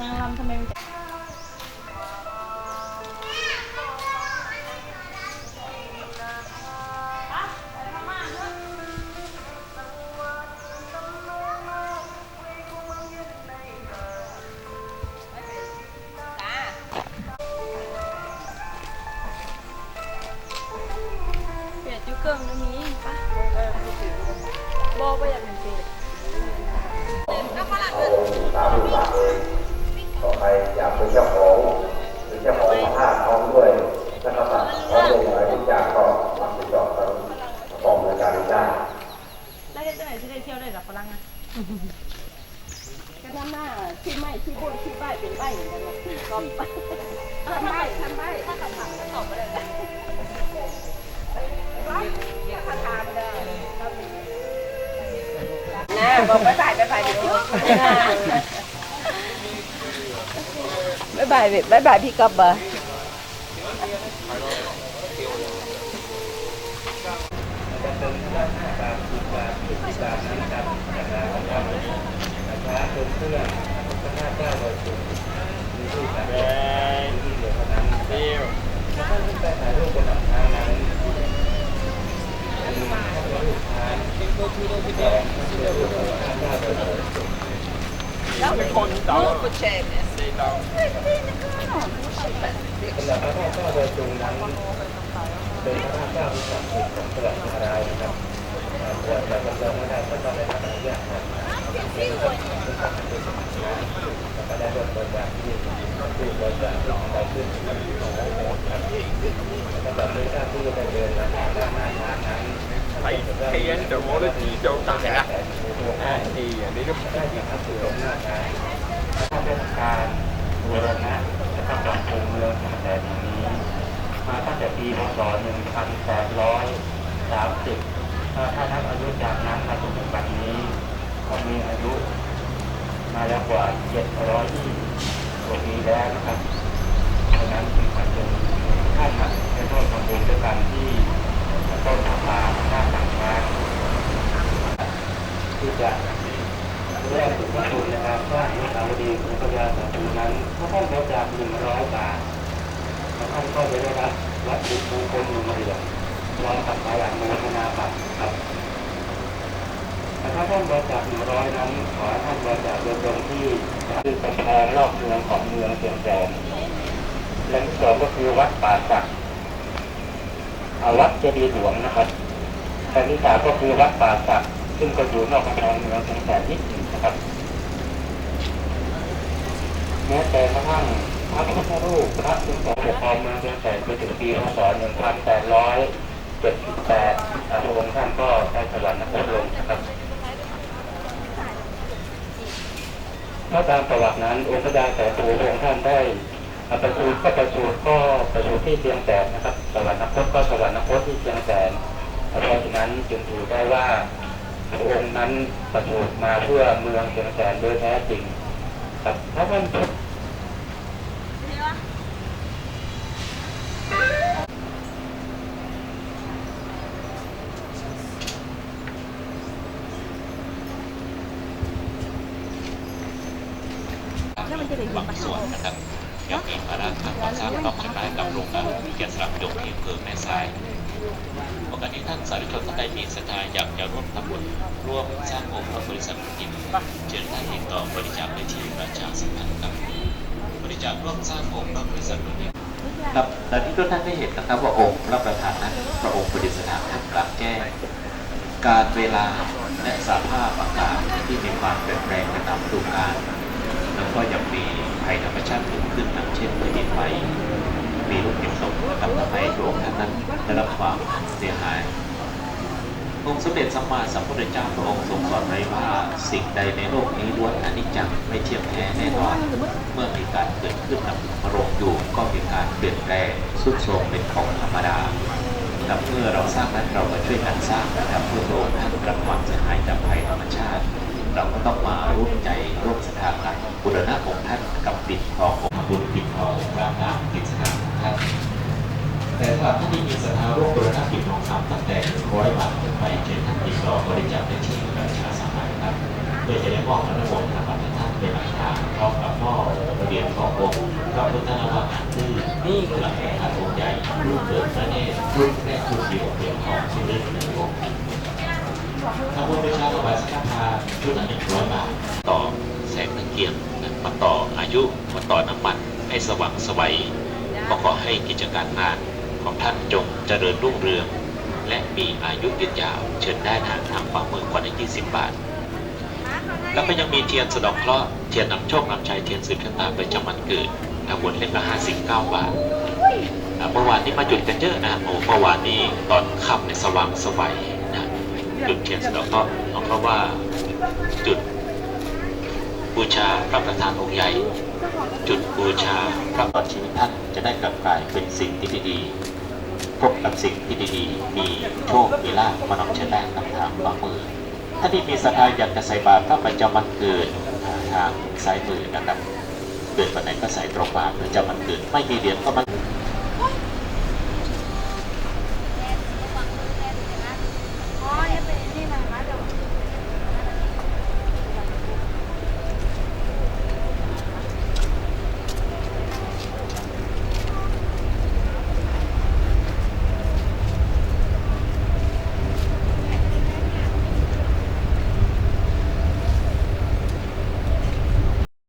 นางรำทำไมมันเปียดจุเกิงตรงนี้ปะโบไปอยากเป็นเปียดส ไปอยากเป็นเจ้าของเป็นเจ้าของผ้าท้องด้วยนะครับพร้อมลงอะไรทุกอย่างก็รับผิดชอบทั้งประกอบในการจ้างแล้วจะไหนที่ได้เที่ยวได้หรอฝรั่งอะก็ทำหน้าที่ไม่ที่บนที่ใบเป็นใบเหมือนกันเลยก็ทำใบทำใบถ้าคำถามก็ตอบไม่ได้ถ้าถามได้นะบอกบายบายบายบายเดี๋ยวบายบายบายบายพี่กับบ่จะเป็นด้านหน้าการบูชาที่บูชานั้นการจัดงานของเรานะครับเป็นเพื่อนพระนาเจ้าโดยสุดมีที่การที่เหลือเท่านั้นเดียวถ้าท่านขึ้นไปถ่ายรูปบนหลังคานั้นหนึ่งท่านรูปทานสองเป็นรูปพระนาเจ้าโดยสุดแล้ว เป็นคนต่อผู้แชร์เนี่ยสำหรับพระนาเจ้าโดยตรงนั้นเป็นพระนาเจ้าที่ศักดิ์สิทธิ์ของจังหวัดเชียงรายนะครับเกิดจากจำลองไม่ได้ก็ต้องได้รับอนุญาตครับก็ได้ร่วมบริจาคที่ผู้บริจาคไปขึ้นครับสำหรับในการที่จะเดินมาทางด้านหน้าช้างนั้น thấy khi anh đồ mô nó chỉ đâu ta cả thì đi nó การบูรณะและก็ปรับปรุงเมืองตั้งแต่ปีนี้ มาตั้งแต่ปีพศ1830ถ้านับอายุจากนั้นมาจนถึงปัจจุบันนี้ ก็มีอายุมาแล้วกว่า700กว่าปีแล้วนะครับเพราะฉะนั้นจึงจำเป็นท่านจะร่วมทำบุญด้วยกันที่ต้นผาหน้าต่างช้าที่จะ แรกถึงพระคุณนะครับว่าอนุสาวรีย์ของพระยาสัตว์นั้นถ้าท่านบริจาค100บาทแล้วท่านก็จะได้รับวัตถุมงคลหนึ่งเหรียญพร้อมกับประหลัดโมทนาบัตรครับแต่ถ้าท่านบริจาคหนึ่งร้อยนั้นขอให้ท่านบริจาคโดยตรงที่คือกำแพงรอบเมืองของเมืองเชียงแสนและที่สองก็คือวัดป่าสักอวัดเจดีย์หลวงนะครับและที่สามก็คือวัดป่าสักซึ่งก็อยู่นอกกำแพงเมืองเชียงแสนนิดหนึง นะครับ แม้แต่กระทั่งพระพุทธรูปพระซึ่งสองปกครองเมืองเชียงแสนไปถึงปีพศ1878พระองค์ท่านก็ได้สวรรคตลงนะครับเมื่อตามประวัตินั้นองค์พระยาแสนภูพระองค์ท่านได้ประสูติก็ประสูติก็ประสูติที่เชียงแสนนะครับสวรรคตก็สวรรคตที่เชียงแสนเพราะฉะนั้นจึงถือได้ว่า พระองค์นั้นประสูติมาเพื่อเมืองเชียงแสนโดยแท้จริงครับถ้ามันบางส่วนนะครับยังมีภาระทางความสร้างต้องชำระกับโรงงานเกียรติสลักดิ์ยกที่อำเภอแม่สาย กติท่านสาธุชนท่านใดมีศรัทธาอยากจะร่วมทำบุญร่วมสร้างองค์พระบริษัทกินเชิญท่านติดต่อบริจาคได้ที่ประชาสัมพันธ์ครับ บริจาคร่วมสร้างองค์พระบริษัทกินครับและที่ทุกท่านได้เห็นนะครับว่าองค์พระประธานนั้นพระองค์ประดิษฐานท่ามกลางแจ้การเวลาและสภาพอากาศที่มีความเปลี่ยนแปลงไปตามฤดูกาลแล้วก็ยังมีภัยธรรมชาติเกิดขึ้นดังเช่นแผ่นดินไหว มีลูกเห็บตกนะครับทำให้พระองท่านนั้นได้รับความเสียหายองค์สมเด็จสัมมาสัมพุทธเจ้าพระองค์ทรงสอนไว้ว่าสิ่งใดในโลกนี้ล้วนอนิจจังไม่เที่ยงแท้แน่นอน เมื่อมีการเกิดขึ้นดำรงอยู่ก็มีการเปลี่ยนแปลงสุดโทรมเป็นของธรรมดาครับเมื่อเราสร้างนั้นเราก็ช่วยกันสร้างนะครับเพื่อโลกท่านรับความเสียหายจากภัยธรรมชาติ เราก็ต้องมาร่วมใจร่วมศรัทธากันบุรณะองค์ท่านกับปิดทององค์บุญปิดทองพระนามปิดสถานของท่าน แต่ถ้าท่านที่มีศรัทธาร่วมบูรณะกิจทองคำตั้งแต่ร้อยบาทขึ้นไปเชิญท่านติดต่อบริจาคได้ที่ประชาสัมพันธ์ครับเพื่อจะได้มอบพระนโมทนาบัตรให้ท่านเป็นหลักฐานพร้อมกับมอบระเหรียญขององค์พระพุทธนวาหารตื้อนี่คือหลักฐานองค์ใหญ่รูปเกิดพระเนตรรูปแรกรูปเดียวเหรียญทองที่เล่นหนึ่งองค์ทำบุญประชาถวายสังฆทาชุดละหนึ่งร้อยบาทต่อแสงตะเกียงมาต่ออายุมาต่อน้ำมันให้สว่างสวัยก็ขอให้กิจการงาน ของท่านจงเจริญรุ่งเรือง และมีอายุยืนยาว เชิญได้ทางทางฝ่ามือคนละ20 บาท แล้วก็ยังมีเทียนสะดอกเคราะห์เทียนนำโชคนำชัยเทียนสืบชะตาประจำวันเกิดนะบนเล่มละ59 บาทเมื่อวานนี้มาจุดกันเยอะนะโอ้เมื่อวานนี้ตอนค่ำในสว่างสวัยนะจุดเทียนสะดอกเคราะห์เพราะว่าจุดบูชาพระประธานองค์ใหญ่ จุดบูชาพระตอนชีวิตท่านจะได้กลับกลายเป็นสิ่งที่ดี พบกับสิ่งที่ดีๆ มีโชค มีลาภมานำเชิญได้นำทางฝ่ามือถ้าที่มีศรัทธาอยากจะใส่บาตรพระประจำวันเกิดอ่าทางสายมือนะครับ เกิดวันไหนก็ใส่ตรงบาตรประจำวันเกิด ไม่มีเหรียญก็มา